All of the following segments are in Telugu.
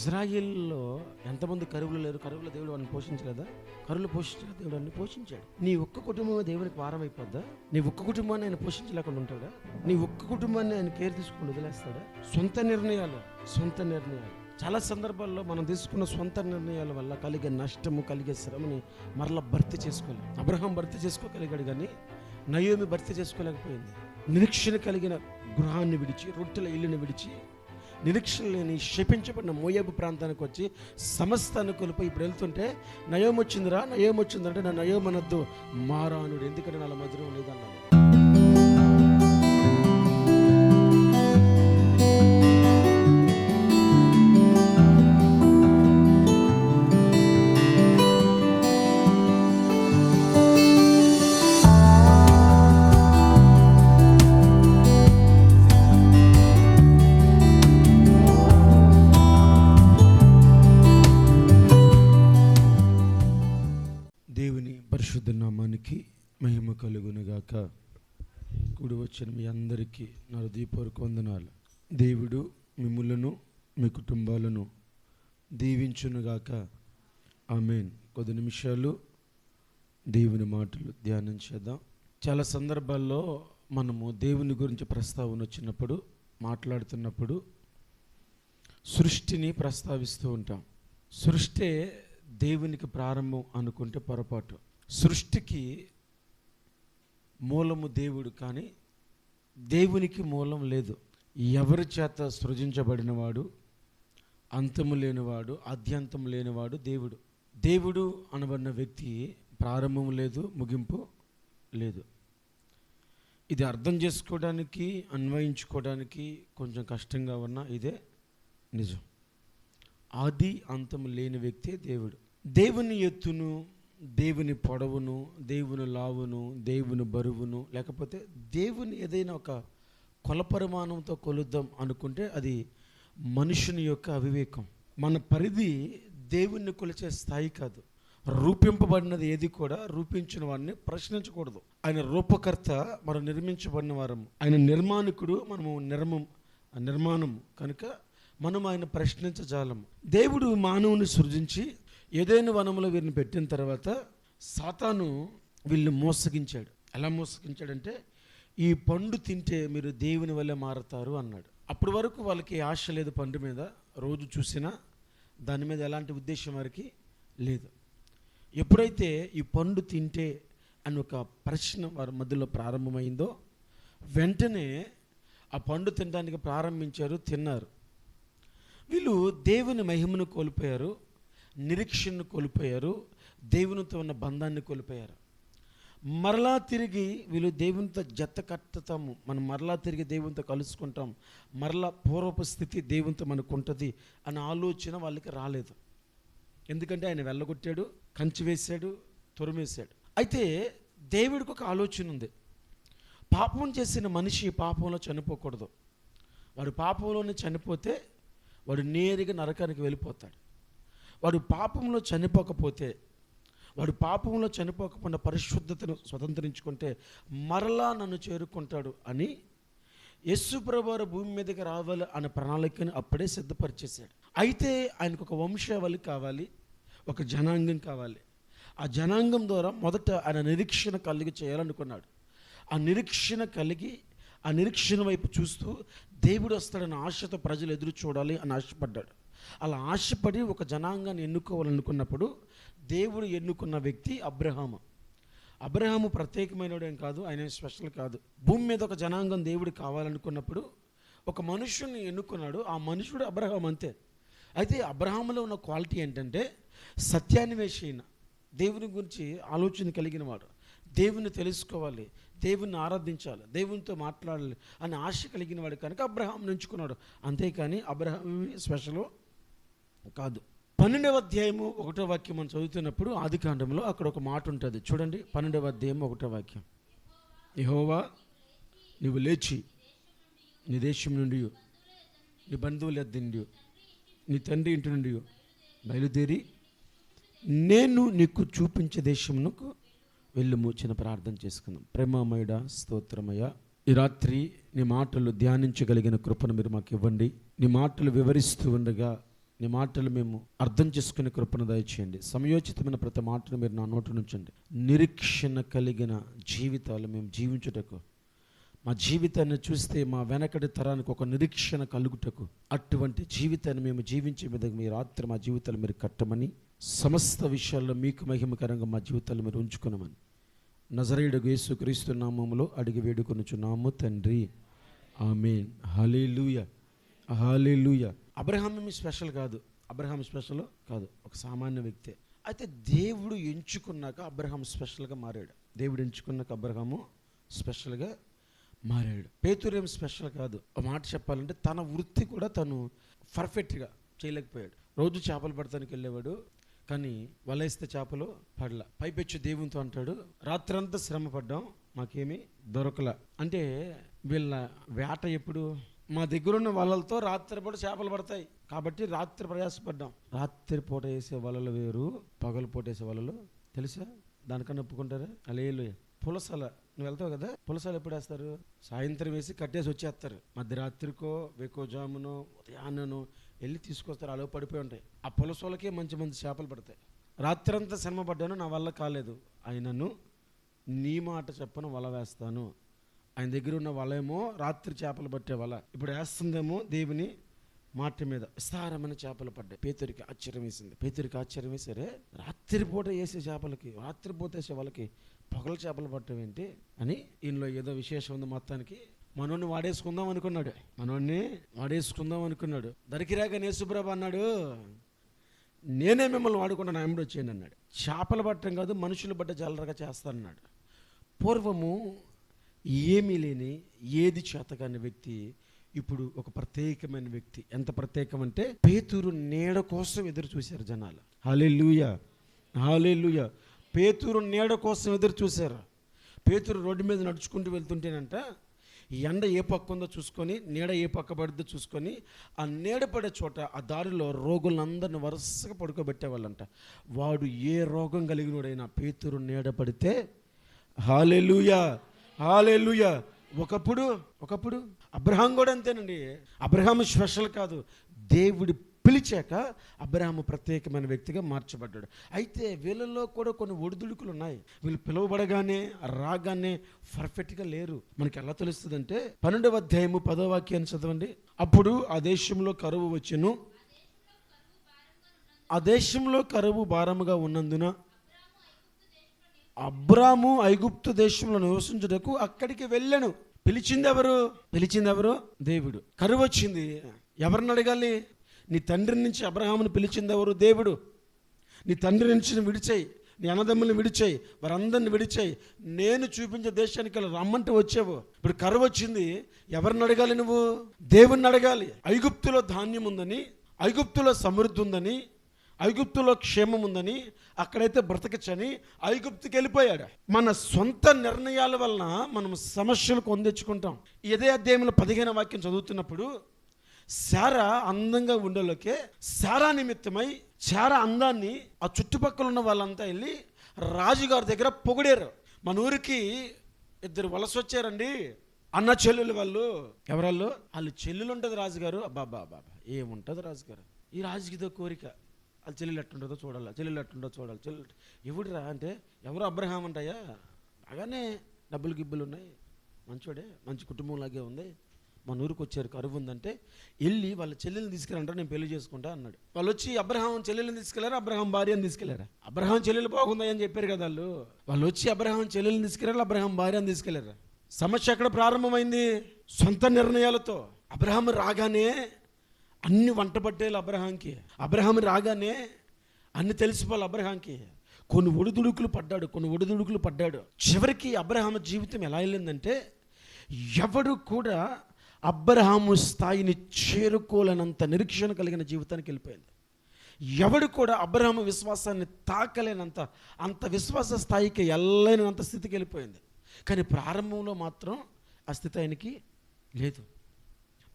ఇజ్రాయిల్లో ఎంతమంది కరువులు లేరు? కరువుల దేవుడు వాడిని పోషించలేదా? కరువులు పోషించిన దేవుడు అన్ని పోషించాడు. నీ ఒక్క కుటుంబం దేవునికి భారం అయిపోద్దా? నీ ఒక్క కుటుంబాన్ని ఆయన పోషించలేకుండా ఉంటాడా? నీ ఒక్క కుటుంబాన్ని ఆయన కేర్ తీసుకుని వదిలేస్తాడా? సొంత నిర్ణయాలు సొంత నిర్ణయాలు. చాలా సందర్భాల్లో మనం తీసుకున్న సొంత నిర్ణయాల వల్ల కలిగే నష్టము కలిగే శ్రమని మరలా భర్తీ చేసుకోలేం. అబ్రహం భర్తీ చేసుకోగలిగాడు కానీ నయోమి భర్తీ చేసుకోలేకపోయింది. నిరీక్షణ కలిగిన గృహాన్ని విడిచి రొట్టెల ఇల్లుని విడిచి నిరీక్షణ లేని శపించబడిన మోయాబు ప్రాంతానికి వచ్చి సమస్తాన్ని కోల్పోయి ఇప్పుడు వెళ్తుంటే నయోమొచ్చిందిరా నయోమొచ్చిందంటే నా నయోమనద్దు మారానుడు ఎందుకంటే నా మధురం లేదన్నాను వచ్చిన మీ అందరికీ నా హృదయపూర్వక వందనాలు. దేవుడు మిమ్ములను మీ కుటుంబాలను దీవించునుగాక. ఆమెన్. కొద్ది నిమిషాలు దేవుని మాటలు ధ్యానం చేద్దాం. చాలా సందర్భాల్లో మనము దేవుని గురించి ప్రస్తావన వచ్చినప్పుడు మాట్లాడుతున్నప్పుడు సృష్టిని ప్రస్తావిస్తూ ఉంటాం. సృష్టి దేవునికి ప్రారంభం అనుకుంటే పొరపాటు. సృష్టికి మూలము దేవుడు కానీ దేవునికి మూలం లేదు. ఎవరి చేత సృజించబడినవాడు అంతము లేనివాడు ఆద్యంతం లేనివాడు దేవుడు. దేవుడు అనబడిన వ్యక్తి ప్రారంభం లేదు ముగింపు లేదు. ఇది అర్థం చేసుకోవడానికి అన్వయించుకోవడానికి కొంచెం కష్టంగా ఉన్న ఇదే నిజం. ఆది అంతము లేని వ్యక్తే దేవుడు. దేవుని ఎత్తును దేవుని పొడవును దేవుని లావును దేవుని బరువును లేకపోతే దేవుని ఏదైనా ఒక కొలపరిమాణంతో కొలుద్దాం అనుకుంటే అది మనుషుని యొక్క అవివేకం. మన పరిధి దేవుణ్ణి కొలిచే స్థాయి కాదు. రూపింపబడినది ఏది కూడా రూపించిన వాడిని ప్రశ్నించకూడదు. ఆయన రూపకర్త మనం నిర్మించబడిన వారము. ఆయన నిర్మాణికుడు మనము నిర్మం నిర్మాణము. కనుక మనం ఆయన ప్రశ్నించజాలము. దేవుడు మానవుని సృజించి ఏదైనా వనంలో వీరిని పెట్టిన తర్వాత సాతాను వీళ్ళు మోసగించాడు. ఎలా మోసగించాడంటే ఈ పండు తింటే మీరు దేవుని వల్లే మారతారు అన్నాడు. అప్పటి వరకు వాళ్ళకి ఆశ లేదు పండు మీద. రోజు చూసినా దాని మీద ఎలాంటి ఉద్దేశం వారికి లేదు. ఎప్పుడైతే ఈ పండు తింటే అని ఒక ప్రశ్న వారి మధ్యలో ప్రారంభమైందో వెంటనే ఆ పండు తినడానికి ప్రారంభించారు తిన్నారు. వీళ్ళు దేవుని మహిమను కోల్పోయారు. నిరీక్షణను కోల్పోయారు దేవునితో ఉన్న బంధాన్ని కోల్పోయారు. మరలా తిరిగి వీళ్ళు దేవునితో జత కట్టుతాము మనం మరలా తిరిగి దేవునితో కలుసుకుంటాం మరలా పూర్వపు స్థితి దేవునితో మనకు ఉంటుంది అనే ఆలోచన వాళ్ళకి రాలేదు. ఎందుకంటే ఆయన వెళ్ళగొట్టాడు కంచి వేశాడు తురిమేశాడు. అయితే దేవుడికి ఒక ఆలోచన ఉంది. పాపం చేసిన మనిషి పాపంలో చనిపోకూడదు. వాడు పాపంలోనే చనిపోతే వాడు నేరుగా నరకానికి వెళ్ళిపోతాడు. వాడు పాపంలో చనిపోకపోతే వాడు పాపంలో చనిపోకుండా పరిశుద్ధతను స్వతంత్రించుకుంటే మరలా నన్ను చేరుకుంటాడు అని యస్సు ప్రభువారు భూమి మీదకి రావాలి అనే ప్రణాళికను అప్పుడే సిద్ధపరిచేశాడు. అయితే ఆయనకు ఒక వంశావళి కావాలి ఒక జనాంగం కావాలి. ఆ జనాంగం ద్వారా మొదట ఆయన నిరీక్షణ కలిగి చేయాలనుకున్నాడు. ఆ నిరీక్షణ కలిగి ఆ నిరీక్షణ వైపు చూస్తూ దేవుడు వస్తాడన్న ఆశతో ప్రజలు ఎదురు చూడాలి అని ఆశపడ్డాడు. అలా ఆశపడి ఒక జనాంగాన్ని ఎన్నుకోవాలనుకున్నప్పుడు దేవుడు ఎన్నుకున్న వ్యక్తి అబ్రహాము. అబ్రహాము ప్రత్యేకమైనడేం కాదు ఆయన స్పెషల్ కాదు. భూమి మీద ఒక జనాంగం దేవుడు కావాలనుకున్నప్పుడు ఒక మనుషుల్ని ఎన్నుకున్నాడు ఆ మనుషుడు అబ్రహాం అంతే. అయితే అబ్రహాములో ఉన్న క్వాలిటీ ఏంటంటే సత్యాన్వేషణ. దేవుని గురించి ఆలోచన కలిగిన వాడు. దేవుని తెలుసుకోవాలి దేవుని ఆరాధించాలి దేవునితో మాట్లాడాలి అని ఆశ కలిగిన వాడు కనుక అబ్రహాం ఎంచుకున్నాడు. అంతేకాని అబ్రహాం స్పెషల్ కాదు. పన్నెండవ అధ్యాయము ఒకటో వాక్యం మనం చదువుతున్నప్పుడు ఆది కాండంలో అక్కడ ఒక మాట ఉంటుంది. చూడండి పన్నెండవ అధ్యాయం ఒకటో వాక్యం. యహోవా నువ్వు లేచి నీ దేశం నుండి నీ బంధువుల నుండి నీ తండ్రి ఇంటి నుండి బయలుదేరి నేను నీకు చూపించే దేశమునకు వెళ్ళుము చిన్న ప్రార్థన చేసుకుందాం. ప్రేమమయుడ స్తోత్రమయ ఈ రాత్రి నీ మాటలు ధ్యానించగలిగిన కృపను మీరు మాకు ఇవ్వండి. నీ మాటలు వివరిస్తూ ఉండగా నీ మాటలు మేము అర్థం చేసుకునే కృపను దయచేయండి. సమయోచితమైన ప్రతి మాటను మీరు నా నోటి నుంచండి నిరీక్షణ కలిగిన జీవితాలు మేము జీవించుటకు మా జీవితాన్ని చూస్తే మా వెనకటి తరానికి ఒక నిరీక్షణ కలుగుటకు అటువంటి జీవితాన్ని మేము జీవించే విధంగా మీ రాత్రి మా జీవితాలు మీరు కట్టమని సమస్త విషయాల్లో మీకు మహిమకరంగా మా జీవితాలు మీరు ఉంచుకున్నామని నజరేయుడు యేసు క్రీస్తు నామములో అడిగి వేడుకొనుచున్నాము తండ్రి. ఆమెన్. హలే లూయా అబ్రహాం ఏమి స్పెషల్ కాదు. అబ్రహాం స్పెషల్ కాదు. ఒక సామాన్య వ్యక్తే. అయితే దేవుడు ఎంచుకున్నాక అబ్రహాం స్పెషల్గా మారాడు. దేవుడు ఎంచుకున్నాక అబ్రహాము స్పెషల్గా మారాడు. పేతురేం స్పెషల్ కాదు. ఒక మాట చెప్పాలంటే తన వృత్తి కూడా తను పర్ఫెక్ట్గా చేయలేకపోయాడు. రోజు చేపలు పడతానికి వెళ్ళేవాడు కానీ వలేస్తే చేపలు పడల. పైపెచ్చు దేవునితో అంటాడు రాత్రంతా శ్రమ పడ్డాం మాకేమీ దొరకల. అంటే వీళ్ళ వేట ఎప్పుడు? మా దగ్గరున్న వలలతో రాత్రిపూట చేపలు పడతాయి. కాబట్టి రాత్రి ప్రయాసపడ్డాం. రాత్రి పూట వేసే వలలు వేరు పగలు పూట వేసే వలలు. తెలుసా? దానికన్నా ఒప్పుకుంటారా? అలేలు పులసల. నువ్వు వెళ్తావు కదా? పులసలు ఎప్పుడు వేస్తారు? సాయంత్రం వేసి కట్టేసి వచ్చేస్తారు. మధ్యరాత్రికో వేకోజామునో ఉదయాన్ననో వెళ్ళి తీసుకొస్తారు. అలో పడిపోయి ఉంటాయి. ఆ పులసలకే మంచి మంచి చేపలు పడతాయి. రాత్రంతా శ్రమ పడ్డాను నా వల్ల కాలేదు. అయినను నీ మాట చెప్పను వల వేస్తాను. ఆయన దగ్గర ఉన్న వలేమో రాత్రి చేపలు పట్టే వల. ఇప్పుడు వేస్తుందేమో దేవుని మాట మీద. విస్తారమైన చేపలు పడ్డాయి. పేతురికి ఆశ్చర్యం వేసింది. పేతురికి ఆశ్చర్యం వేసారే రాత్రిపూట వేసే చేపలకి రాత్రిపూట వేసే వాళ్ళకి పొగల చేపలు పట్టడం ఏంటి అని ఈయనలో ఏదో విశేషం ఉంది మొత్తానికి. మనోడిని వాడేసుకుందాం అనుకున్నాడు. మనోడిని వాడేసుకుందాం అనుకున్నాడు. దరికిరాక నేసుప్రభ అన్నాడు నేనే మిమ్మల్ని వాడుకుంటా నాయముడు వచ్చేయండి అన్నాడు. చేపలు పట్టడం కాదు మనుషులు బట్ట జాలరగా చేస్తానన్నాడు. పూర్వము ఏమీ లేని ఏది చేతగాని వ్యక్తి ఇప్పుడు ఒక ప్రత్యేకమైన వ్యక్తి. ఎంత ప్రత్యేకం అంటే పేతురు నీడ కోసం ఎదురు చూశారు జనాలు. హాలే లూయ హాలే లూయ పేతురు నీడ కోసం ఎదురు చూశారు. పేతురు రోడ్డు మీద నడుచుకుంటూ వెళ్తుంటేనంట ఎండ ఏ పక్క ఉందో చూసుకొని నీడ ఏ పక్క పడుద్దో చూసుకొని ఆ నీడ పడే చోట ఆ దారిలో రోగులందరిని వరుసగా పడుకోబెట్టేవాళ్ళంట. వాడు ఏ రోగం కలిగినోడైనా పేతురు నీడ పడితే హాలెలుయా హాలేలుయ. ఒకప్పుడు ఒకప్పుడు అబ్రహాం కూడా అంతేనండి. అబ్రహాం స్పెషల్ కాదు. దేవుడి పిలిచాక అబ్రహాము ప్రత్యేకమైన వ్యక్తిగా మార్చబడ్డాడు. అయితే వీళ్ళలో కూడా కొన్ని ఒడిదుడుకులు ఉన్నాయి. వీళ్ళు పిలువబడగానే రాగానే పర్ఫెక్ట్గా లేరు. మనకి ఎలా తెలుస్తుందంటే పన్నెండవ అధ్యాయము పదో వాక్యాన్ని చదవండి. అప్పుడు ఆ దేశంలో కరువు వచ్చును. ఆ దేశంలో కరువు భారముగా ఉన్నందున అబ్రాము ఐగుప్తు దేశంలో నివసించుటకు అక్కడికి వెళ్ళాను. పిలిచింది ఎవరు పిలిచింది ఎవరు దేవుడు. కరువు వచ్చింది. ఎవరిని అడగాలి? నీ తండ్రి నుంచి అబ్రహామును పిలిచింది ఎవరు దేవుడు. నీ తండ్రి నుంచి విడిచేయి. నీ అన్నదమ్ములను విడిచేయి. వారందరిని విడిచేయి. నేను చూపించే దేశానికి వెళ్ళి రమ్మంటే వచ్చావు. ఇప్పుడు కరువు వచ్చింది. ఎవరిని అడగాలి నువ్వు? దేవుణ్ణి అడగాలి. ఐగుప్తులో ధాన్యం ఉందని ఐగుప్తులో సమృద్ధి ఉందని ఐగుప్తులో క్షేమం ఉందని అక్కడైతే బ్రతకచ్చని ఐగుప్తుకి వెళ్ళిపోయాడు. మన సొంత నిర్ణయాల వలన మనం సమస్యలు కొందెచ్చుకుంటాం ఇదే అధ్యాయంలో పదిహేను వాక్యం చదువుతున్నప్పుడు శారా అందంగా ఉండేలోకే శారా నిమిత్తమై శారా అందాన్ని ఆ చుట్టుపక్కల ఉన్న వాళ్ళంతా వెళ్ళి రాజుగారి దగ్గర పొగిడారు. మన ఊరికి ఇద్దరు వలస వచ్చారండి. అన్న చెల్లెలు వాళ్ళు. ఎవరాళ్ళు వాళ్ళు? చెల్లెలు ఉంటుంది రాజుగారు. అబ్బా బాబా ఏముంటుంది రాజుగారు? ఈ రాజుకి ఇదో కోరిక. వాళ్ళ చెల్లెలు ఎట్టుంటుందో చూడాలి చెల్లెలు ఎట్టుంటుందో చూడాలి చెల్లెలు ఎవడురా అంటే ఎవరు అబ్రహాం అంటాయా? బాగానే డబ్బులు గిబ్బులు ఉన్నాయి. మంచోడే మంచి కుటుంబం లాగే ఉంది. మన ఊరికి వచ్చారు కరువు ఉందంటే వెళ్ళి వాళ్ళ చెల్లెల్ని తీసుకెళ్ళంటారు నేను పెళ్ళి చేసుకుంటా అన్నాడు. వాళ్ళు వచ్చి అబ్రహాం చెల్లెల్ని తీసుకెళ్ళారు అబ్రహాం భార్యని తీసుకెళ్ళారు అబ్రహాం చెల్లెలు బాగుందని చెప్పారు కదా వాళ్ళు. వాళ్ళు వచ్చి అబ్రహాం చెల్లెల్ని తీసుకెళ్ళారు అబ్రహాం భార్యని తీసుకెళ్ళారు సమస్య ఎక్కడ ప్రారంభమైంది? సొంత నిర్ణయాలతో. అబ్రహాం రాగానే అన్ని వంట పట్టేలు అబ్రహాంకి. అబ్రహాం రాగానే అన్ని తెలిసిపోవాలి అబ్రహాంకి. కొన్ని ఒడిదుడుకులు పడ్డాడు కొన్ని ఒడిదుడుకులు పడ్డాడు. చివరికి అబ్రహాం జీవితం ఎలా వెళ్ళిందంటే ఎవడు కూడా అబ్రహాము స్థాయిని చేరుకోలేనంత నిరీక్షణ కలిగిన జీవితానికి వెళ్ళిపోయింది. ఎవడు కూడా అబ్రహాము విశ్వాసాన్ని తాకలేనంత అంత విశ్వాస స్థాయికి వెళ్ళలేనంత స్థితికి వెళ్ళిపోయింది. కానీ ప్రారంభంలో మాత్రం ఆ స్థితి ఆయనకి లేదు.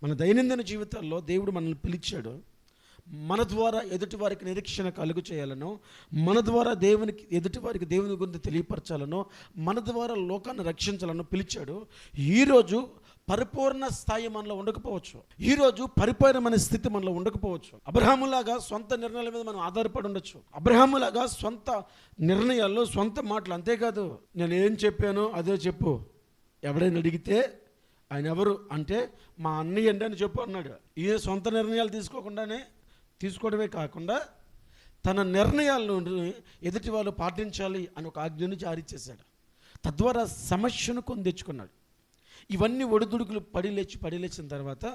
మన దైనందిన జీవితాల్లో దేవుడు మనల్ని పిలిచాడు. మన ద్వారా ఎదుటి వారికి నిరీక్షణ కలుగు చేయాలనో మన ద్వారా దేవునికి ఎదుటి వారికి దేవుని గురించి తెలియపరచాలనో మన ద్వారా లోకాన్ని రక్షించాలనో పిలిచాడు. ఈరోజు పరిపూర్ణ స్థాయి మనలో ఉండకపోవచ్చు. ఈరోజు పరిపూర్ణమైన స్థితి మనలో ఉండకపోవచ్చు. అబ్రహాములాగా సొంత నిర్ణయాల మీద మనం ఆధారపడి ఉండొచ్చు. అబ్రహాములాగా సొంత నిర్ణయాల్లో సొంత మాటలు అంతేకాదు నేను ఏం చెప్పానో అదే చెప్పు. ఎవడైనా అడిగితే ఆయన ఎవరు అంటే మా అన్నయ్య అండి అని చెప్పు అన్నాడు. ఏ సొంత నిర్ణయాలు తీసుకోకుండానే తీసుకోవడమే కాకుండా తన నిర్ణయాలను ఎదుటి వాళ్ళు పాటించాలి అని ఒక ఆజ్ఞను జారీ చేశాడు. తద్వారా సమస్యను కొని తెచ్చుకున్నాడు. ఇవన్నీ ఒడిదుడుకులు పడి లేచి పడి లేచిన తర్వాత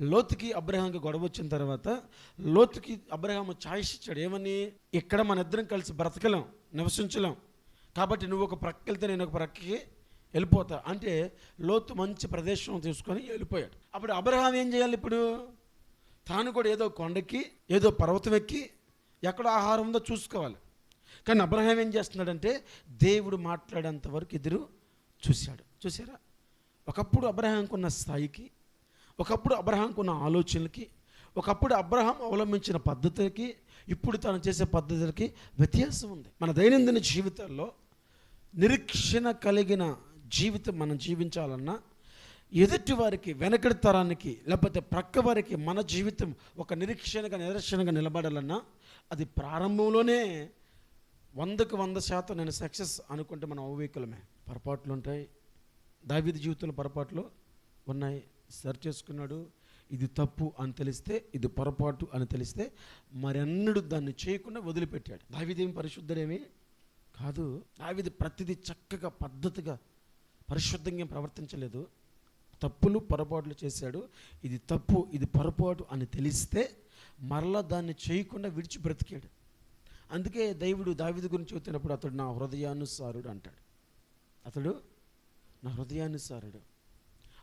లోతుకి అబ్రహాంకి గొడవ వచ్చిన తర్వాత లోతుకి అబ్రహాం ఛాయిస్ ఇచ్చాడు. ఏమని? ఇక్కడ మన ఇద్దరం కలిసి బ్రతకలేం నివసించలేం. కాబట్టి నువ్వు ఒక ప్రక్కకి వెళ్తే నేను ఒక ప్రక్కకి వెళ్ళిపోతా. అంటే లోతు మంచి ప్రదేశం తీసుకొని వెళ్ళిపోయాడు. అప్పుడు అబ్రహాం ఏం చేయాలి ఇప్పుడు? తాను కూడా ఏదో కొండకి ఏదో పర్వతం ఎక్కి ఎక్కడ ఆహారం ఉందో చూసుకోవాలి. కానీ అబ్రహాం ఏం చేస్తున్నాడంటే దేవుడు మాట్లాడేంత వరకు ఎదురు చూశాడు. చూసారా ఒకప్పుడు అబ్రహాంకున్న స్థాయికి ఒకప్పుడు అబ్రహాంకున్న ఆలోచనలకి ఒకప్పుడు అబ్రహాం అవలంబించిన పద్ధతికి ఇప్పుడు తాను చేసే పద్ధతులకి వ్యత్యాసం ఉంది. మన దైనందిన జీవితాల్లో నిరీక్షణ కలిగిన జీవితం మనం జీవించాలన్నా ఎదుటి వారికి వెనకటి తరానికి లేకపోతే ప్రక్క వారికి మన జీవితం ఒక నిరీక్షణగా నిదర్శనగా నిలబడాలన్నా అది ప్రారంభంలోనే వందకు వంద శాతం నేను సక్సెస్ అనుకుంటే మనం అవివేకులమే. పొరపాట్లు ఉంటాయి. దావిద జీవితంలో పొరపాట్లు ఉన్నాయి. సరి చేసుకున్నాడు. ఇది తప్పు అని తెలిస్తే ఇది పొరపాటు అని తెలిస్తే మరెన్నడూ దాన్ని చేయకుండా వదిలిపెట్టాడు. దావిదేమి పరిశుద్ధుడేమి? కాదు. దావిది ప్రతిదీ చక్కగా పద్ధతిగా పరిశుద్ధంగా ప్రవర్తించలేదు. తప్పులు పొరపాట్లు చేశాడు. ఇది తప్పు ఇది పొరపాటు అని తెలిస్తే మరలా దాన్ని చేయకుండా విడిచి బ్రతికాడు. అందుకే దైవుడు దావిది గురించి చెబుతున్నప్పుడు అతడు నా హృదయానుసారుడు అంటాడు. అతడు నా హృదయానుసారుడు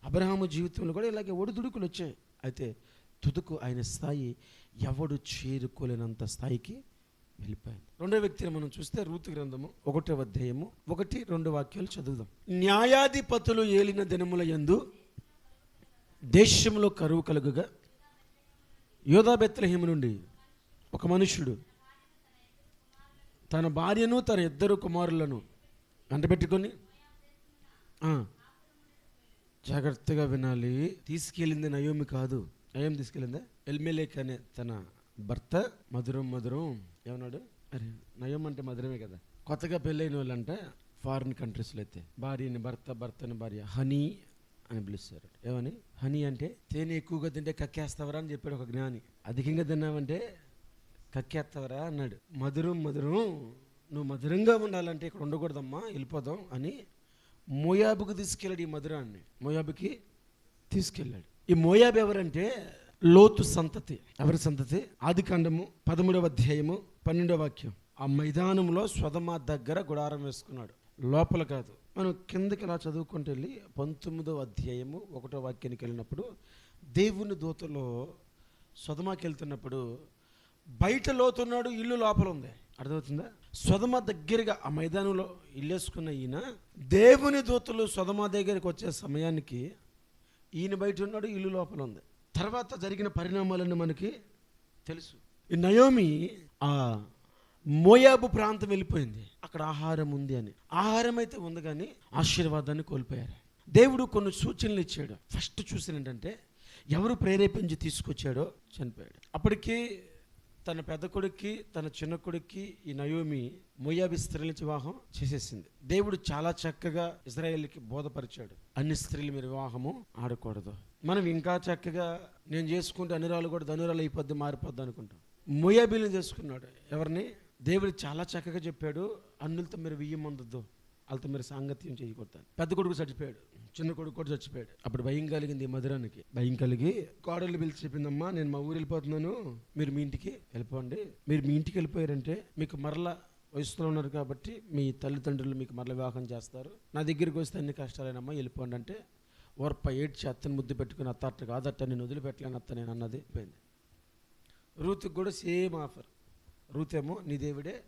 అబ్రహాము జీవితంలో కూడా ఇలాగే ఒడిదుడుకులు వచ్చాయి. అయితే తుదుకు ఆయన స్థాయి ఎవడు చేరుకోలేనంత స్థాయికి వెళ్ళిపోయింది రెండో వ్యక్తిని మనం చూస్తే రూతు గ్రంథము ఒకటో అధ్యాయము ఒకటి రెండు వాక్యాలు చదువుదాం. న్యాయాధిపతులు ఏలిన దినముల యందు దేశంలో కరువు కలుగుగా యోధా బెత్లహేము నుండి ఒక మనుష్యుడు తన భార్యను తన ఇద్దరు కుమారులను అంటబెట్టుకొని జాగ్రత్తగా వినాలి. తీసుకెళ్ళింది నయోమి కాదు. నయోమి తీసుకెళ్ళిందా? ఎల్మెలేక్ అనే తన భర్త. మధురం మధురం. ఏమన్నాడు? అరే. నయం అంటే మధురమే కదా. కొత్తగా పెళ్ళైన వాళ్ళంటే ఫారిన్ కంట్రీస్లో అయితే. భార్యని భర్త భర్తని భార్య. హనీ అని పిలుస్తారు ఏమని? హనీ అంటే తేనె ఎక్కువగా తింటే కక్కేస్తావరా అని చెప్పాడు ఒక జ్ఞాని. అధికంగా తిన్నావంటే కక్కేస్తావరా అన్నాడు. మధురం మధురం. నువ్వు మధురంగా ఉండాలంటే ఇక్కడ ఉండకూడదమ్మా వెళ్ళిపోదాం అని మోయాబుకు తీసుకెళ్ళాడు ఈ మధురాన్ని. మోయాబుకి తీసుకెళ్ళాడు. ఈ మోయాబు ఎవరంటే లోతు సంతతి. ఎవరి సంతతి? ఆది కాండము పదమూడవ అధ్యాయము పన్నెండో వాక్యం. ఆ మైదానంలో స్వదమ దగ్గర గుడారం వేసుకున్నాడు. లోపల కాదు. మనం కిందకి ఇలా చదువుకుంటూ వెళ్ళి పంతొమ్మిదవ అధ్యాయము ఒకటో వాక్యానికి వెళ్ళినప్పుడు దేవుని దూతలో స్వదమాకి వెళ్తున్నప్పుడు బయట లోతున్నాడు ఇల్లు లోపల ఉంది. అర్థమవుతుందా? సొదమ దగ్గరగా ఆ మైదానంలో ఇల్లేసుకున్న ఈయన దేవుని దూతలు సొదమ దగ్గరికి వచ్చే సమయానికి ఈయన బయట ఉన్నాడు ఇల్లు లోపల ఉంది. తర్వాత జరిగిన పరిణామాలన్నీ మనకి తెలుసు. ఈ నయోమి ఆ మోయాబు ప్రాంతం వెళ్ళిపోయింది. అక్కడ ఆహారం ఉంది అని. ఆహారం అయితే ఉంది కానీ ఆశీర్వాదాన్ని కోల్పోయారు. దేవుడు కొన్ని సూచనలు ఇచ్చాడు. ఫస్ట్ చూసిన ఏంటంటే ఎవరు ప్రేరేపించి తీసుకొచ్చాడో చనిపోయాడు. అప్పటికి తన పెద్ద కొడుక్కి తన చిన్న కొడుక్కి ఈ నయోమి మోయాబి స్త్రీల వివాహం చేసేసింది. దేవుడు చాలా చక్కగా ఇజ్రాయేల్కి బోధపరిచాడు. అన్ని స్త్రీలు మీరు వివాహము ఆడకూడదు. మనం ఇంకా చక్కగా నేను చేసుకుంటే అనురాలు కూడా ధనురాలు అయిపోద్ది మారిపోద్ది అనుకుంటాం. మోయాబీలను చేసుకున్నాడు. ఎవరిని? దేవుడు చాలా చక్కగా చెప్పాడు అన్నులతో మీరు వియ్యం మందొద్దు వాళ్ళతో మీరు సాంగత్యం చేయకూడదు పెద్ద కొడుకు చచ్చిపోయాడు చిన్న కొడుకు కూడా చచ్చిపోయాడు. అప్పుడు భయం కలిగింది ఈ మధురానికి. భయం కలిగి కోడలు పిలిచి చెప్పిందమ్మా నేను మా ఊరు వెళ్ళిపోతున్నాను మీరు మీ ఇంటికి వెళ్ళిపోండి. మీరు మీ ఇంటికి వెళ్ళిపోయారంటే మీకు మరలా వయసులో ఉన్నారు కాబట్టి మీ తల్లిదండ్రులు మీకు మరల వివాహం చేస్తారు. నా దగ్గరికి వస్తే అన్ని కష్టాలేనమ్మా వెళ్ళిపోండి అంటే ఓర్ప ఏడ్చి అత్తని ముద్దు పెట్టుకుని అత్త అట్ట కాదట్ట నేను వదిలిపెట్టలేను అత్త నేను అన్నది పోయింది రూత్కి కూడా సేమ్ ఆఫర్. రూతేమో నీ దేవుడే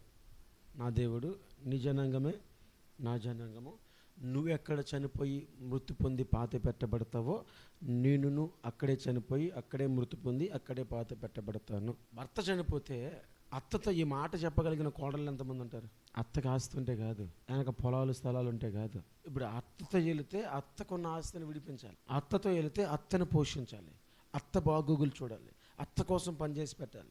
నా దేవుడు నీ జనాంగమే నా జనాంగము. నువ్వు ఎక్కడ చనిపోయి మృతి పొంది పాత పెట్టబడతావో నేనును అక్కడే చనిపోయి అక్కడే మృతి పొంది అక్కడే పాత పెట్టబడతాను. భర్త చనిపోతే అత్తతో ఈ మాట చెప్పగలిగిన కోడళ్ళు ఎంతమంది ఉంటారు? అత్తకు ఆస్తి ఉంటే కాదు ఆయనకు పొలాలు స్థలాలు ఉంటే కాదు. ఇప్పుడు అత్తతో వెళితే అత్తకున్న ఆస్తిని విడిపించాలి. అత్తతో వెళితే అత్తను పోషించాలి. అత్త బాగోగులు చూడాలి. అత్త కోసం పనిచేసి పెట్టాలి.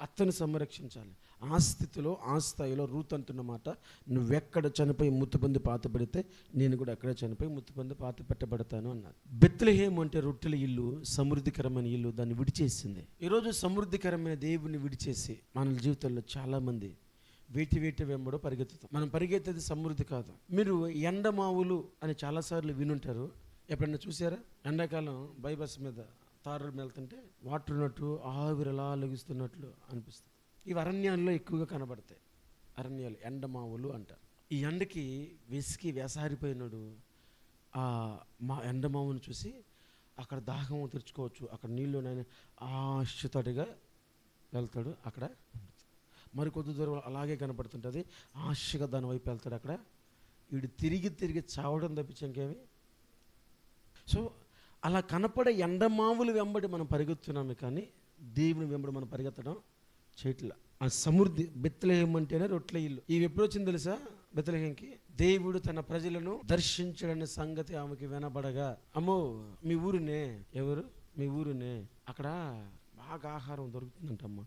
అత్తను సంరక్షించాలి. ఆ స్థితిలో ఆ స్థాయిలో రూత్ అంటున్నమాట నువ్వెక్కడ చనిపోయి ముత్తుబంది పాత పెడితే నేను కూడా అక్కడ చనిపోయి ముత్తుబంది పాత పెట్టబడతాను అన్నారు. బెత్లహేమ్ అంటే రొట్టెల ఇల్లు సమృద్ధికరమైన ఇల్లు దాన్ని విడిచేసింది. ఈరోజు సమృద్ధికరమైన దేవుని విడిచేసి మన జీవితంలో చాలామంది వేటి వేటి వెంబడో పరిగెత్తుతాం. మనం పరిగెత్తేది సమృద్ధి కాదు. మీరు ఎండమావులు అని చాలాసార్లు వినుంటారు. ఎప్పుడన్నా చూసారా? ఎండాకాలం బైబస్ మీద తారలు వెళ్తుంటే వాటర్ ఉన్నట్టు ఆవిరలా లగిస్తున్నట్లు అనిపిస్తుంది. ఇవి అరణ్యాల్లో ఎక్కువగా కనబడతాయి. అరణ్యాలు ఎండమావులు అంటారు. ఈ ఎండకి వెసికి వేసారిపోయినాడు ఆ మా ఎండమావును చూసి అక్కడ దాహం తెరుచుకోవచ్చు. అక్కడ నీళ్ళు నేను ఆశతడిగా వెళ్తాడు అక్కడ. మరి కొద్ది దూరం అలాగే కనపడుతుంటుంది ఆశగా దాని వైపు వెళ్తాడు అక్కడ. వీడు తిరిగి తిరిగి చావడం తప్పించి ఇంకేమి సో అలా కనపడే ఎండమావులు వెంబడి మనం పరిగెత్తున్నాము కానీ దేవుని వెంబడి మనం పరిగెత్తడం చేయట్లా ఆ సమృద్ధి బెత్తలేహం అంటేనే రొట్ల ఇల్లు. ఇవి ఎప్పుడు వచ్చింది తెలుసా? బెత్తలేహంకి దేవుడు తన ప్రజలను దర్శించడని సంగతి ఆమెకి వినబడగా అమ్మో మీ ఊరునే. ఎవరు? మీ ఊరునే. అక్కడ బాగా ఆహారం దొరుకుతుందంటమ్మా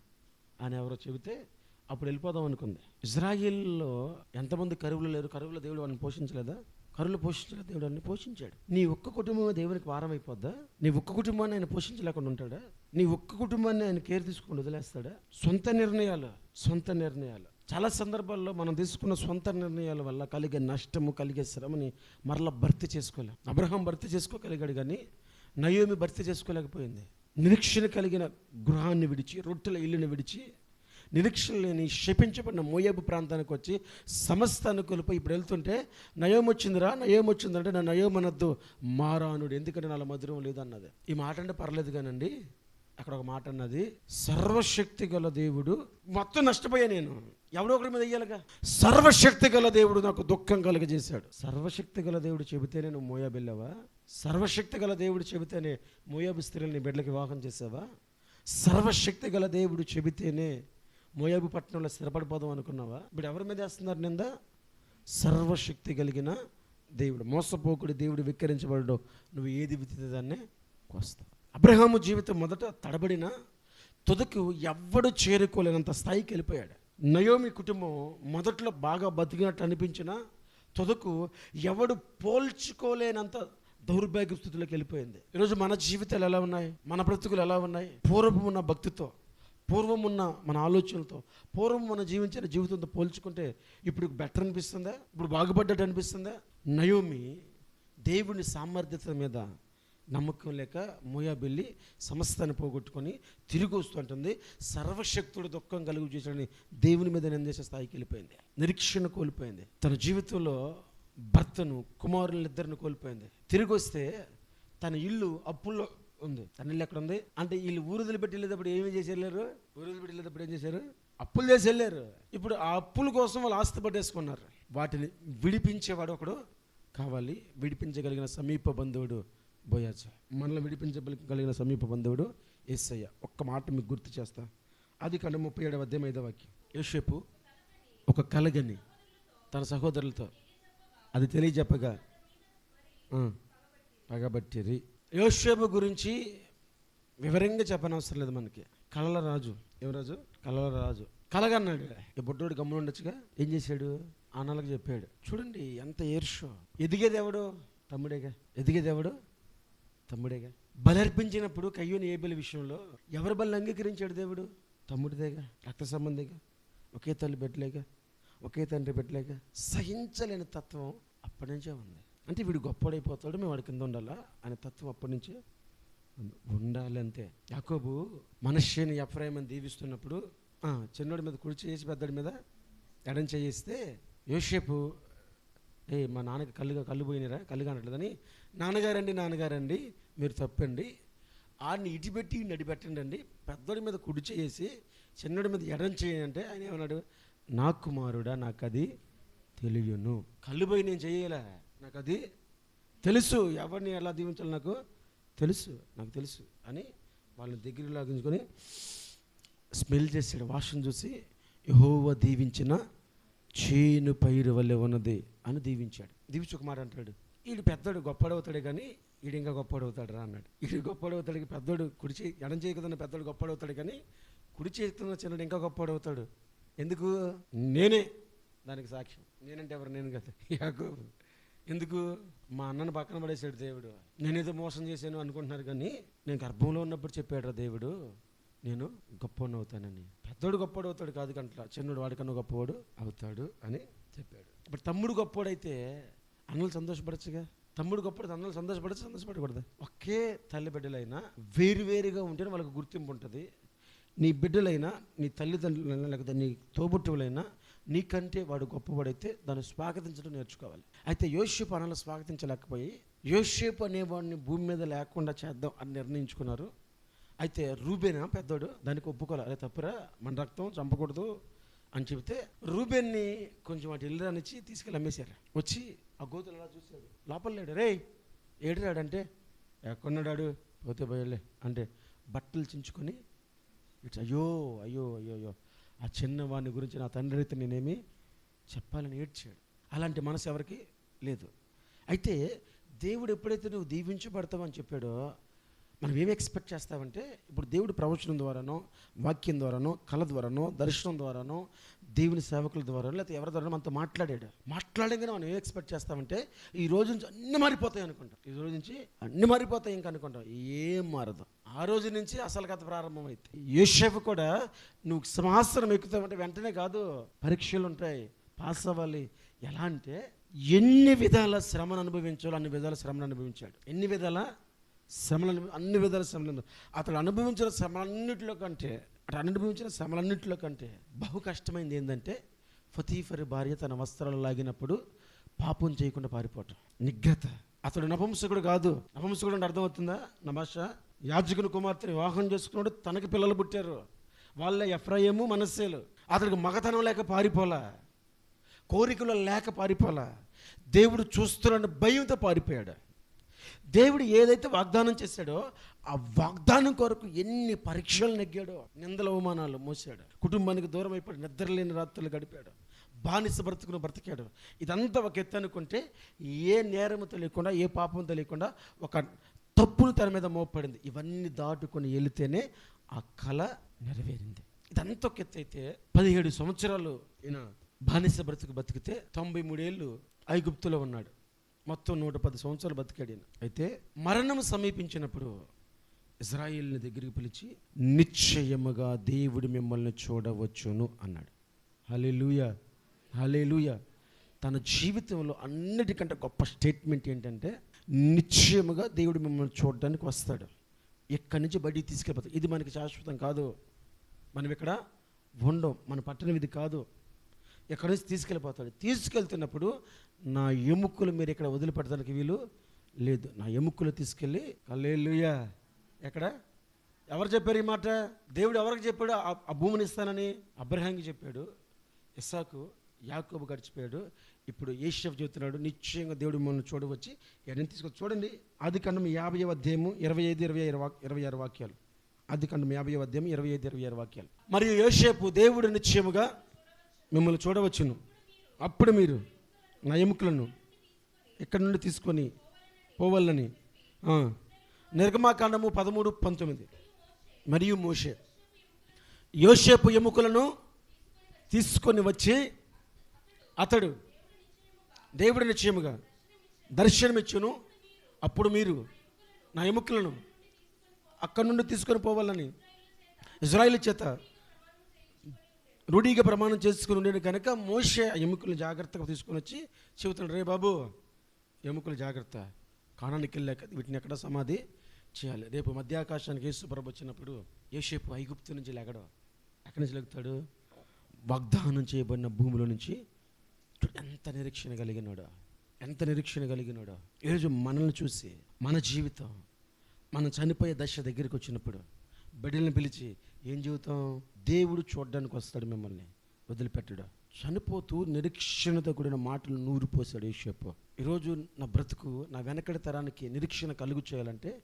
అని ఎవరో చెబితే అప్పుడు వెళ్ళిపోదాం అనుకుంది. ఇజ్రాయిల్లో ఎంతమంది కరువులు లేరు? కరువులు దేవుడు వాళ్ళని పోషించలేదా? కరువులు పోషించలేదు దేవుడు అన్ని పోషించాడు. నీ ఒక్క కుటుంబం దేవునికి వారం అయిపోద్దా నీ ఒక్క కుటుంబాన్ని ఆయన పోషించలేకుండా ఉంటాడా? నీ ఒక్క కుటుంబాన్ని ఆయన కేర్ తీసుకుని వదిలేస్తాడా? సొంత నిర్ణయాలు సొంత నిర్ణయాలు. చాలా సందర్భాల్లో మనం తీసుకున్న సొంత నిర్ణయాల వల్ల కలిగే నష్టము కలిగే శ్రమని మరలా భర్తీ చేసుకోలేం. అబ్రహం భర్తీ చేసుకోగలిగాడు కానీ నయోమి భర్తీ చేసుకోలేకపోయింది. నిరీక్షణ కలిగిన గృహాన్ని విడిచి రొట్టెల ఇల్లుని విడిచి నిరీక్షణ లేని శపించబడిన మోయాబు ప్రాంతానికి వచ్చి సమస్త అనుకూలపై ఇప్పుడు వెళ్తుంటే నయోం వచ్చిందిరా నయం వచ్చిందంటే నా నయోం అనొద్దు మారానుడు ఎందుకంటే నాలో మధురం లేదు అన్నది ఈ మాట అంటే పర్లేదు కానండి. అక్కడ ఒక మాట అన్నది సర్వశక్తి గల దేవుడు మొత్తం నష్టపోయా నేను. ఎవడో ఒకరి మీద వెయ్యాలిగా. సర్వశక్తి గల దేవుడు నాకు దుఃఖం కలుగజేశాడు. సర్వశక్తి గల దేవుడు చెబితేనే నువ్వు మోయాబు వెళ్ళావా? సర్వశక్తి గల దేవుడు చెబితేనే మోయాబు స్త్రీలని బిడ్డలకి వివాహం చేసావా? సర్వశక్తి గల దేవుడు చెబితేనే మోయాబు పట్టణంలో స్థిరపడిపోదాం అనుకున్నావా? ఇప్పుడు ఎవరి మీద వేస్తున్నారు నింద? సర్వశక్తి కలిగిన దేవుడు మోసపోకుడు దేవుడు విక్కరించబడడు నువ్వు ఏది విత్తితే దాన్నే కోస్తావు. అబ్రహాము జీవితం మొదట తడబడిన తుదకు ఎవ్వడు చేరుకోలేనంత స్థాయికి వెళ్ళిపోయాడు. నయోమి కుటుంబం మొదట్లో బాగా బతికినట్టు అనిపించిన తుదకు ఎవడు పోల్చుకోలేనంత దౌర్భాగ్య స్థితిలోకి వెళ్ళిపోయింది. ఈరోజు మన జీవితాలు ఎలా ఉన్నాయి? మన బ్రతుకులు ఎలా ఉన్నాయి? పూర్వపు ఉన్న భక్తితో పూర్వం ఉన్న మన ఆలోచనలతో పూర్వం మనం జీవించిన జీవితంతో పోల్చుకుంటే ఇప్పుడు బెటర్ అనిపిస్తుందా? ఇప్పుడు బాగుపడ్డట్టు అనిపిస్తుందా? నయోమి దేవుని సామర్థ్యత మీద నమ్మకం లేక మోయాబెల్లి సమస్తాన్ని పోగొట్టుకొని తిరిగి వస్తుంటుంది సర్వశక్తుడు దుఃఖం కలుగు చేసాడని దేవుని మీద నిందేసే స్థాయికి వెళ్ళిపోయింది. నిరీక్షణ కోల్పోయింది. తన జీవితంలో భర్తను కుమారులిద్దరిని కోల్పోయింది. తిరిగి వస్తే తన ఇల్లు అప్పుల్లో ఉంది. తన్నెల్లి ఎక్కడ ఉంది అంటే వీళ్ళు ఊరుదలు పెట్టి వెళ్ళేటప్పుడు ఏమి చేసి వెళ్ళారు? ఊరుదలు పెట్టి వెళ్ళేటప్పుడు ఏం చేశారు? అప్పులు చేసి వెళ్ళారు. ఇప్పుడు ఆ అప్పుల కోసం వాళ్ళు ఆస్తి పట్టేసుకున్నారు. వాటిని విడిపించేవాడు ఒకడు కావాలి. విడిపించగలిగిన సమీప బంధువుడు బోయాజు. మనల్ని విడిపించగలిగిన సమీప బంధువుడు ఎస్ఐయ ఒక్క మాట మీకు గుర్తు చేస్తా. అది కండ ముప్పై ఏడవ అధ్యాయం ఐదవ వాక్యం. యోషేపు ఒక కలగని తన సహోదరులతో అది తెలియజెప్పగా పగబట్టిరి. యోషేపు గురించి వివరంగా చెప్పనవసరం లేదు మనకి. కళల రాజు. ఎవరాజు కళల రాజు. కలగన్నాడు ఈ బుడ్డోడు గమ్మునుండొచ్చుగా ఏం చేశాడు? ఆనాలకు చెప్పాడు. చూడండి ఎంత ఏర్షో. ఎదిగేది ఎవడు? తమ్ముడేగా. ఎదిగేది ఎవడు? తమ్ముడేగా. బలర్పించినప్పుడు కయ్యూని ఏబిల విషయంలో ఎవరి బలి అంగీకరించాడు దేవుడు? తమ్ముడిదేగా. రక్త సంబంధిగా. ఒకే తల్లి పెట్టలేగా ఒకే తండ్రి పెట్టలేగా సహించలేని తత్వం అప్పటి నుంచే ఉంది. అంటే వీడు గొప్పడైపోతాడు మేము వాడి కింద ఉండాలా? అనే తత్వం అప్పటి నుంచే ఉంది. ఉండాలి అంతే యాకోబు మనుష్యని ఎఫ్రాయిమని దీవిస్తున్నప్పుడు చిన్నోడి మీద కుడి చేసి పెద్దడి మీద ఎడం చేయిస్తే యోషేపు ఏ మా నాన్నకి కళ్ళుగా కళ్ళు పోయినరా కళ్ళు కానట్లేదని నాన్నగారండి నాన్నగారండి మీరు తప్పండి ఆడిని ఇటు పెట్టి ఈయన్ని అడి పెట్టండి అండి పెద్దోడి మీద కుడి చేసి చిన్నోడి మీద ఎడం చేయంటే ఆయన ఏమన్నాడు నా కుమారుడా నాకు అది తెలియను. కళ్ళు పోయి నేను చేయలే నాకు అది తెలుసు. ఎవరిని ఎలా దీవించాలో నాకు తెలుసు. నాకు తెలుసు అని వాళ్ళని దగ్గర లాగించుకొని స్మెల్ చేసాడు వాసన చూసి యహోవ దీవించిన చేను పైరు వల్లే ఉన్నది అని దీవించాడు. దీవించి ఒక మాట అంటాడు. వీడు పెద్దోడు గొప్పడవుతాడే కానీ వీడు ఇంకా గొప్పడవుతాడు రా అన్నాడు. వీడు గొప్పడవుతాడికి పెద్దోడు కుడి చేయి ఎడం చేయకుండా పెద్దోడు గొప్పడవుతాడు కానీ కుడి చేతున్న చిన్నడు ఇంకా గొప్పడవుతాడు ఎందుకు? నేనే. దానికి సాక్ష్యం. నేనంటే ఎవరు? నేను కదా. యాకోబు. ఎందుకు మా అన్నను పక్కన పడేశాడు దేవుడు. నేనేదో మోసం చేశాను అనుకుంటున్నారు కానీ నేను గర్భంలో ఉన్నప్పుడు చెప్పాడు రా దేవుడు నేను గొప్పవాడిని అవుతానని. పెద్దోడు గొప్పవాడు అవుతాడు కాదు కంట్ల చిన్నోడు వాడికన్నా గొప్పవాడు అవుతాడు అని చెప్పాడు. ఇప్పుడు తమ్ముడు గొప్పవాడైతే అన్నలు సంతోషపడచ్చుగా? తమ్ముడు గొప్పడు అన్నలు సంతోషపడచ్చు సంతోషపడకూడదు? ఒకే తల్లి బిడ్డలైనా వేరువేరుగా ఉంటేనే వాళ్ళకి గుర్తింపు ఉంటుంది. నీ బిడ్డలైనా నీ తల్లిదండ్రులైనా లేకపోతే నీ తోబుట్టువులైనా నీకంటే వాడు గొప్పవాడైతే దాన్ని స్వాగతించడం నేర్చుకోవాలి. అయితే యోషేపు అనలు స్వాగతించలేకపోయి యోషేపు అనేవాడిని భూమి మీద లేకుండా చేద్దాం అని నిర్ణయించుకున్నారు. అయితే రూబేనా పెద్దోడు దానికి ఒప్పుకోలే. అరే తప్పురా మన రక్తం చంపకూడదు అని చెబితే రూబేన్ని కొంచెం అటు ఇల్లురానిచ్చి తీసుకెళ్ళి అమ్మేశారు. వచ్చి ఆ గోతులు అలా చూశాడు? లోపల లేడు. రే ఏడిరాడంటే ఎక్కడున్నాడాడు పోతే పోయలే అంటే బట్టలు చించుకొని ఇట్స్ అయ్యో అయ్యో అయ్యో అయ్యో. ఆ చిన్నవాడిని గురించి నా తండ్రి అయితే నేనేమి చెప్పాలని ఏడ్చాడు. అలాంటి మనసు ఎవరికి లేదు. అయితే దేవుడు ఎప్పుడైతే నువ్వు దీవించబడతావని చెప్పాడో మనం ఏమి ఎక్స్పెక్ట్ చేస్తామంటే ఇప్పుడు దేవుడు ప్రవచనం ద్వారానో వాక్యం ద్వారానో కళ ద్వారానో దర్శనం ద్వారానో దేవుని సేవకుల ద్వారానో లేకపోతే ఎవరి ద్వారా మనతో మాట్లాడాడు. మాట్లాడగానే మనం ఏం ఎక్స్పెక్ట్ చేస్తామంటే ఈ రోజు నుంచి అన్ని మారిపోతాయి అనుకుంటాం. ఈ రోజు నుంచి అన్ని మారిపోతాయి ఇంకా అనుకుంటాం. ఏం మారదు. ఆ రోజు నుంచి అసలు కథ ప్రారంభమైతే యోషేఫ్ కూడా నువ్వు సింహాసనం ఎక్కుతావంటే వెంటనే కాదు పరీక్షలు ఉంటాయి పాస్ అవ్వాలి ఎలా అంటే ఎన్ని విధాల శ్రమను అనుభవించాలో అన్ని విధాల శ్రమను అనుభవించాడు. ఎన్ని విధాల శ్రమలను అన్ని విధాల శ్రమలను అతడు అనుభవించిన శ్రమలన్నిటిలో కంటే అటు అనుభవించిన శ్రమలన్నిటిలో కంటే బహు కష్టమైంది ఏంటంటే ఫతీఫరి భార్య తన వస్త్రాలు లాగినప్పుడు పాపం చేయకుండా పారిపోవటం. నిగ్రత. అతడు నపంసకుడు కాదు. నపంసకుడు అంటే అర్థమవుతుందా? నమాష యాజకుని కుమార్తె వివాహం చేసుకున్నాడు తనకి పిల్లలు పుట్టారు. వాళ్ళే ఎఫ్రాయిము మనస్సేలు. అతడికి మగతనం లేక పారిపోలా. కోరికలు లేక పారిపోలా దేవుడు చూస్తున్నాడు భయంతో పారిపోయాడు. దేవుడు ఏదైతే వాగ్దానం చేశాడో ఆ వాగ్దానం కొరకు ఎన్ని పరీక్షలు నెగ్గాడో నిందల అవమానాలు మోసాడు. కుటుంబానికి దూరం అయిపోయి నిద్రలేని రాత్రులు గడిపాడు. బానిస బ్రతుకును బ్రతికాడు. ఇదంతా ఒక ఎత్తు అనుకుంటే ఏ నేరము తెలియకుండా ఏ పాపం తెలియకుండా ఒక తప్పును తన మీద మోపడింది. ఇవన్నీ దాటుకొని వెళితేనే ఆ కళ నెరవేరింది. ఇదంతా ఒక ఎత్తు అయితే పదిహేడు సంవత్సరాలు ఈయన బానిస బ్రతుకు బతికితే తొంభై మూడేళ్ళు ఐగుప్తులో ఉన్నాడు. మొత్తం నూట పది సంవత్సరాలు బతికాడు అయితే మరణం సమీపించినప్పుడు ఇజ్రాయిల్ని దగ్గరికి పిలిచి నిశ్చయముగా దేవుడు మిమ్మల్ని చూడవచ్చును అన్నాడు. హలే హలేలుయ తన జీవితంలో అన్నిటికంటే గొప్ప స్టేట్మెంట్ ఏంటంటే నిశ్చయముగా దేవుడు మిమ్మల్ని చూడడానికి వస్తాడు. ఎక్కడి నుంచి బయటికి తీసుకెళ్ళిపోతాడు? ఇది మనకి శాశ్వతం కాదు. మనం ఇక్కడ ఉండం మన పట్టణం ఇది కాదు. ఎక్కడి నుంచి తీసుకెళ్ళిపోతాడు? తీసుకెళ్తున్నప్పుడు నా ఎముకలు మీరు ఇక్కడ వదిలిపెట్టడానికి వీలు లేదు. నా ఎముకలు తీసుకెళ్ళి కల్లేలుయా ఎక్కడ? ఎవరు చెప్పారు ఈ మాట? దేవుడు ఎవరికి చెప్పాడు? ఆ- భూమిని ఇస్తానని అబ్రహాంకి చెప్పాడు. ఇస్సాకు యాకోబు గడిచిపోయాడు ఇప్పుడు ఏషఫ్ చెబుతున్నాడు నిశ్చయంగా దేవుడు మిమ్మల్ని చూడవచ్చి ఎన్ని తీసుకొచ్చి చూడండి ఆది ఖండం యాభై అధ్యాయము ఇరవై ఐదు ఇరవై ఇరవై ఆరు వాక్యాలు. ఆది ఖండం యాభై అధ్యాయం ఇరవై ఐదు ఇరవై ఆరు వాక్యాలు. మరియు యోషేపు దేవుడు నిశ్చయముగా మిమ్మల్ని చూడవచ్చును. అప్పుడు మీరు నా ఎముకలను ఇక్కడ నుండి తీసుకొని పోవాలని. నిర్గమాకాండము పదమూడు పంతొమ్మిది. మరియు మోషే. యోషేపు ఎముకలను తీసుకొని వచ్చి అతడు దేవుడి నిశ్చయముగా దర్శనమిచ్చును. అప్పుడు మీరు నా ఎముకలను అక్కడి నుండి తీసుకొని పోవాలని ఇజ్రాయిల్ చేత రూఢీగా ప్రమాణం చేసుకుని ఉండేది కనుక మోషే ఎముకలు జాగ్రత్తగా తీసుకొని వచ్చి చెబుతున్నాడు రే బాబు ఎముకలు జాగ్రత్త. కాణానికి వెళ్ళాక వీటిని ఎక్కడ సమాధి చేయాలి? రేపు మధ్యాకాశానికి యేసు ప్రభు వచ్చినప్పుడు యేసేపు ఐగుప్తు నుంచి లేగడం ఎక్కడి నుంచి లెగుతాడు? వాగ్దానం చేయబడిన భూమిలో నుంచి. ఎంత నిరీక్షణ కలిగినాడో ఎంత నిరీక్షణ కలిగినాడో. ఈరోజు మనల్ని చూసి మన జీవితం మనం చనిపోయే దశ దగ్గరికి వచ్చినప్పుడు బిడ్డలను పిలిచి ఏం జీవితం? దేవుడు చూడడానికి వస్తాడు మిమ్మల్ని. వదిలిపెట్టడు. చనిపోతూ నిరీక్షణతో కూడిన మాటలు నూరిపోసాడు యేషపు ఈరోజు నా బ్రతుకు నా వెనకడి తరానికి నిరీక్షణ కలుగు చేయాలంటే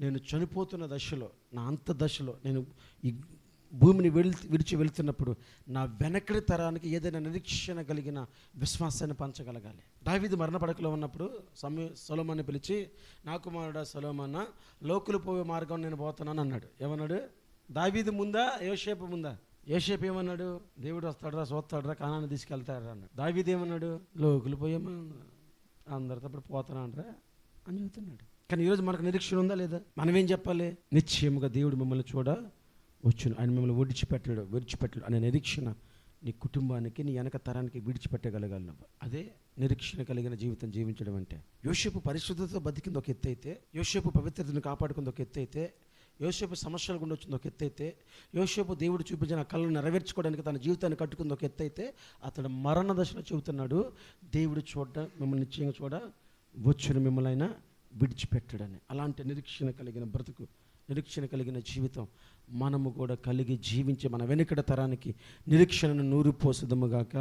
నేను చనిపోతున్న దశలో నా అంత దశలో నేను ఈ భూమిని వెళ్ విడిచి వెళుతున్నప్పుడు నా వెనకడి తరానికి ఏదైనా నిరీక్షణ కలిగిన విశ్వాసాన్ని పంచగలగాలి. దావిది మరణపడకలో ఉన్నప్పుడు సమయ సొలోమాన్ని పిలిచి నా కుమారుడా సొలోమాన్న లోకులు పోయే మార్గం నేను పోతున్నాను అన్నాడు. ఏమన్నాడు? దావీదు ముందా యోషేపు ముందా? యోషేపు ఏమన్నాడు? దేవుడు వస్తాడరా చూస్తాడరా కానాన్ని తీసుకెళ్తాడరా అన్నాడు. దావీదు ఏమన్నాడు? లోకులు పోయేమో? అందరితో అప్పుడు పోతున్నాడరా అని చెబుతున్నాడు. కానీ ఈరోజు మనకు నిరీక్షణ ఉందా లేదా? మనం ఏం చెప్పాలి? నిశ్చయముగా దేవుడు మిమ్మల్ని చూడ వచ్చును. ఆయన మిమ్మల్ని విడిచిపెట్టాడు విడిచిపెట్టాడు అనే నిరీక్షణ నీ కుటుంబానికి నీ వెనక తరానికి విడిచిపెట్టగలగాలి అదే నిరీక్షణ కలిగిన జీవితం జీవించడం అంటే. యోసేపు పరిశుద్ధతతో బతికింది ఒక ఎత్తు అయితే యోషపు పవిత్రతను కాపాడుకుంది ఒక ఎత్తు అయితే యోసేపు సమస్యలు గుండా వచ్చింది ఒక ఎత్తైతే యోసేపు దేవుడు చూపించిన కళ్ళను నెరవేర్చుకోవడానికి తన జీవితాన్ని కట్టుకుంది ఒక ఎత్తైతే అతడు మరణ దశలో చెబుతున్నాడు దేవుడు చూడ మిమ్మల్ని నిశ్చయంగా చూడ వచ్చిన మిమ్మల్ని ఆయన విడిచిపెట్టడని. అలాంటి నిరీక్షణ కలిగిన బ్రతుకు నిరీక్షణ కలిగిన జీవితం మనము కూడా కలిగి జీవించి మన వెనుకడ తరానికి నిరీక్షణను నూరిపోసుదముగాక